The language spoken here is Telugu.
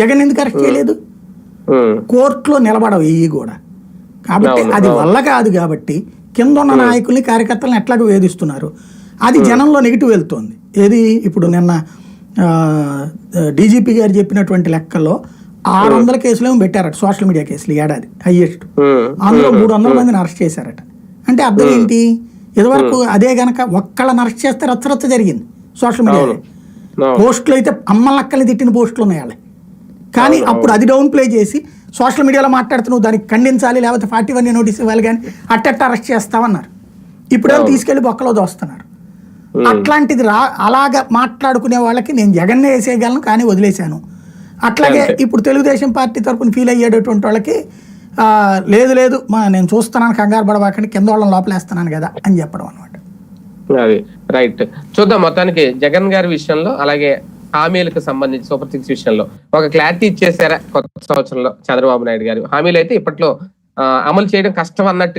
జగన్ ఎందుకు అరెస్ట్ చేయలేదు? కోర్టులో నిలబడవు ఇవి కూడా. కాబట్టి అది. వల్ల కాదు కాబట్టి కింద ఉన్న నాయకుల్ని కార్యకర్తలను ఎట్లాగో వేధిస్తున్నారు. అది జనంలో నెగిటివ్ వెళ్తోంది. ఏది ఇప్పుడు నిన్న డీజీపీ గారు చెప్పినటువంటి లెక్కల్లో ఆరు వందల కేసులు ఏమో పెట్టారట సోషల్ మీడియా కేసులు ఏడాది హైయెస్ట్. ఉమ్, అందులో మూడు వందల మందిని అరెస్ట్ చేశారట. అంటే అర్థం ఏంటి? ఇదివరకు అదే గనక ఒక్కళ్ళని అరెస్ట్ చేస్తే రచ్చరచ్చ జరిగింది సోషల్ మీడియాలో. పోస్టులు అయితే అమ్మలక్కలు తిట్టిన పోస్టులు ఉన్నాయి. కానీ అప్పుడు అది డౌన్ ప్లే చేసి సోషల్ మీడియాలో మాట్లాడుతున్నావు దానికి ఖండించాలి లేకపోతే ఫార్టీ వన్ నోటీస్ ఇవ్వాలి కానీ అట్టట్ట అరెస్ట్ చేస్తామన్నారు ఇప్పుడేమో తీసుకెళ్ళి బొక్కలో దోస్తున్నారు. అట్లాంటిది రా అలాగ మాట్లాడుకునే వాళ్ళకి నేను జగన్నే వేసేయగలను కానీ వదిలేశాను. అట్లాగే ఇప్పుడు తెలుగుదేశం పార్టీ తరపున ఫీల్ అయ్యేటటువంటి వాళ్ళకి లేదు లేదు మా నేను చూస్తున్నాను కంగారు పడబాకండి కింద వాళ్ళని లోపలేస్తున్నాను కదా అని చెప్పడం అనమాట అది రైట్. చూద్దాం మొత్తానికి జగన్ గారి విషయంలో అలాగే హామీలకు సంబంధించి సూపర్ సిక్స్ విషయంలో ఒక క్లారిటీ ఇచ్చేసారా కొత్త సంవత్సరంలో చంద్రబాబు నాయుడు గారు? హామీలు అయితే ఇప్పట్లో అమలు చేయడం కష్టం అన్నట్టుగా